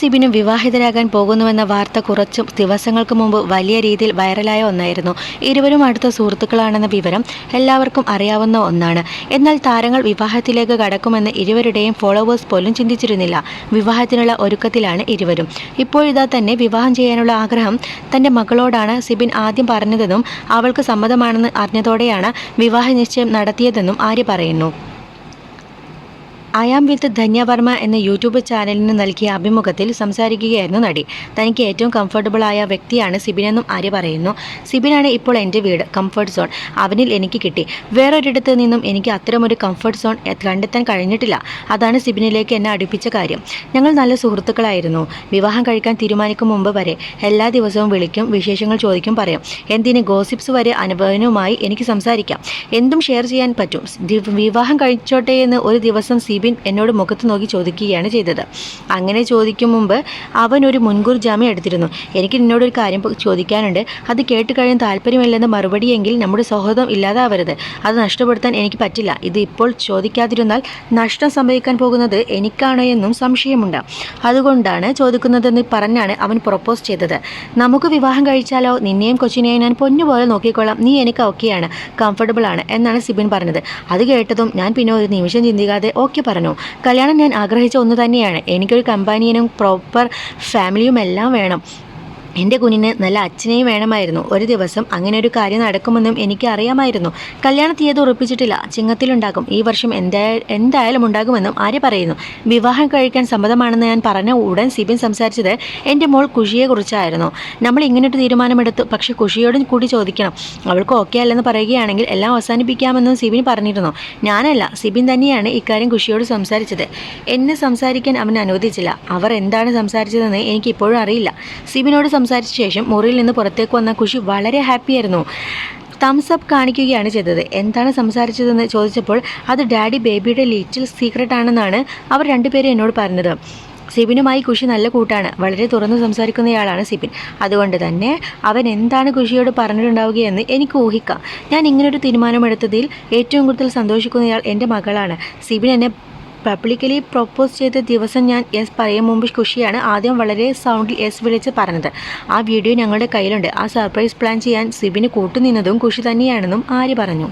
സിബിനും വിവാഹിതരാകാൻ പോകുന്നുവെന്ന വാർത്ത കുറച്ചു ദിവസങ്ങൾക്ക് മുമ്പ് വലിയ രീതിയിൽ വൈറലായ ഒന്നായിരുന്നു. ഇരുവരും അടുത്ത സുഹൃത്തുക്കളാണെന്ന വിവരം എല്ലാവർക്കും അറിയാവുന്ന ഒന്നാണ്. എന്നാൽ താരങ്ങൾ വിവാഹത്തിലേക്ക് കടക്കുമെന്ന് ഇരുവരുടെയും ഫോളോവേഴ്സ് പോലും ചിന്തിച്ചിരുന്നില്ല. വിവാഹത്തിനുള്ള ഒരുക്കത്തിലാണ് ഇരുവരും. ഇപ്പോഴിതാ തന്നെ വിവാഹം ചെയ്യാനുള്ള ആഗ്രഹം തന്റെ മകളോടാണ് സിബിൻ ആദ്യം പറഞ്ഞതെന്നും അവൾക്ക് സമ്മതമാണെന്ന് അറിഞ്ഞതോടെയാണ് വിവാഹ നിശ്ചയം നടത്തിയതെന്നും ആര്യ പറയുന്നു. ആം വിത്ത് ധന്യവർമ്മ എന്ന യൂട്യൂബ് ചാനലിന് നൽകിയ അഭിമുഖത്തിൽ സംസാരിക്കുകയായിരുന്നു നടി. തനിക്ക് ഏറ്റവും കംഫർട്ടബിളായ വ്യക്തിയാണ് സിബിനെന്നും ആര്യ പറയുന്നു. സിബിനാണ് ഇപ്പോൾ എന്റെ വീട് കംഫർട്ട് സോൺ. അവനിൽ എനിക്ക് കിട്ടി. വേറൊരിടത്ത് നിന്നും എനിക്ക് അത്തരമൊരു കംഫർട്ട് സോൺ കണ്ടെത്താൻ കഴിഞ്ഞിട്ടില്ല. അതാണ് സിബിനിലേക്ക് എന്നെ അടുപ്പിച്ച കാര്യം. ഞങ്ങൾ നല്ല സുഹൃത്തുക്കളായിരുന്നു. വിവാഹം കഴിക്കാൻ തീരുമാനിക്കും മുമ്പ് വരെ എല്ലാ ദിവസവും വിളിക്കും വിശേഷങ്ങൾ ചോദിക്കും പറയും. എന്തിന് ഗോസിപ്സ് വരെ അനുഭവനുമായി എനിക്ക് സംസാരിക്കാം. എന്തും ഷെയർ ചെയ്യാൻ പറ്റും. വിവാഹം കഴിച്ചോട്ടെ എന്ന് ഒരു ദിവസം സിബിൻ എന്നോട് മുഖത്ത് നോക്കി ചോദിക്കുകയാണ് ചെയ്തത്. അങ്ങനെ ചോദിക്കും മുമ്പ് അവൻ ഒരു മുൻകൂർ ജാമ്യം എടുത്തിരുന്നു. എനിക്ക് നിന്നോടൊരു കാര്യം ചോദിക്കാനുണ്ട്. അത് കേട്ട് കഴിയാൻ താല്പര്യമില്ലെന്ന് മറുപടിയെങ്കിൽ നമ്മുടെ സൗഹൃദം ഇല്ലാതാവരുത്. അത് നഷ്ടപ്പെടുത്താൻ എനിക്ക് പറ്റില്ല. ഇത് ഇപ്പോൾ ചോദിക്കാതിരുന്നാൽ നഷ്ടം സംഭവിക്കാൻ പോകുന്നത് എനിക്കാണോ എന്നും സംശയമുണ്ട്. അതുകൊണ്ടാണ് ചോദിക്കുന്നതെന്ന് പറഞ്ഞാണ് അവൻ പ്രൊപ്പോസ് ചെയ്തത്. നമുക്ക് വിവാഹം കഴിച്ചാലോ? നിന്നെയും കൊച്ചിനെയും ഞാൻ പൊന്നുപോലെ നോക്കിക്കൊള്ളാം. നീ എനിക്ക് ഓക്കെയാണ്. കംഫർട്ടബിൾ ആണ് എന്നാണ് സിബിൻ പറഞ്ഞത്. അത് കേട്ടതും ഞാൻ പിന്നെ ഒരു നിമിഷം ചിന്തിക്കാതെ ഓക്കെ പറഞ്ഞു. കല്യാണം ഞാൻ ആഗ്രഹിച്ച ഒന്ന് തന്നെയാണ്. എനിക്കൊരു കമ്പാനിയനും പ്രോപ്പർ ഫാമിലിയും എല്ലാം വേണം. എന്റെ കുഞ്ഞിന് നല്ല അച്ഛനെയും വേണമായിരുന്നു. ഒരു ദിവസം അങ്ങനെ ഒരു കാര്യം നടക്കുമെന്നും എനിക്ക് അറിയാമായിരുന്നു കല്യാണ തീയതി ഉറപ്പിച്ചിട്ടില്ല. ചിങ്ങത്തിലുണ്ടാകും. ഈ വർഷം എന്തായാലും എന്തായാലും ഉണ്ടാകുമെന്നും ആര്യ പറയുന്നു. വിവാഹം കഴിക്കാൻ സമ്മതമാണെന്ന് ഞാൻ പറഞ്ഞ ഉടൻ സിബിൻ സംസാരിച്ചത് എന്റെ മോൾ കുഷിയെക്കുറിച്ചായിരുന്നു നമ്മൾ ഇങ്ങനൊരു തീരുമാനമെടുത്തു. പക്ഷേ കുഷിയോടും കൂടി ചോദിക്കണം. അവൾക്ക് ഓക്കെ അല്ലെന്ന് പറയുകയാണെങ്കിൽ എല്ലാം അവസാനിപ്പിക്കാമെന്നും സിബിൻ പറഞ്ഞിരുന്നു. ഞാനല്ല. സിബിൻ തന്നെയാണ് ഇക്കാര്യം കുഷിയോട് സംസാരിച്ചത്. എന്നെ സംസാരിക്കാൻ അവൻ അനുവദിച്ചില്ല. അവർ എന്താണ് സംസാരിച്ചതെന്ന് എനിക്കിപ്പോഴും അറിയില്ല. സിബിനോട് സംസാരിച്ച ശേഷം മുറിയിൽ നിന്ന് പുറത്തേക്ക് വന്ന കുഷി വളരെ ഹാപ്പിയായിരുന്നു തംസ് അപ്പ് കാണിക്കുകയാണ് ചെയ്തത്. എന്താണ് സംസാരിച്ചതെന്ന് ചോദിച്ചപ്പോൾ അത് ഡാഡി ബേബിയുടെ ലിറ്റിൽ സീക്രട്ട് ആണെന്നാണ് അവർ രണ്ടുപേരും എന്നോട് പറഞ്ഞത്. സിബിനുമായി കുഷി നല്ല കൂട്ടാണ്. വളരെ തുറന്നു സംസാരിക്കുന്നയാളാണ് സിബിൻ. അതുകൊണ്ട് തന്നെ അവൻ എന്താണ് കുഷിയോട് പറഞ്ഞിട്ടുണ്ടാവുകയെന്ന് എനിക്ക് ഊഹിക്കാം. ഞാൻ ഇങ്ങനൊരു തീരുമാനമെടുത്തതിൽ ഏറ്റവും കൂടുതൽ സന്തോഷിക്കുന്നയാൾ എന്റെ മകളാണ്. സിബിൻ എന്നെ പബ്ലിക്കലി പ്രൊപ്പോസ് ചെയ്ത ദിവസം ഞാൻ എസ് പറയും മുമ്പ് ഖുഷിയാണ്. ആദ്യം വളരെ സൗണ്ടിൽ എസ് വിളിച്ച് പറഞ്ഞത്. ആ വീഡിയോ ഞങ്ങളുടെ കയ്യിലുണ്ട്. ആ സർപ്രൈസ് പ്ലാൻ ചെയ്യാൻ സിബിന് കൂട്ടുനിന്നതും ഖുഷി തന്നെയാണെന്നും ആര്യ പറഞ്ഞു.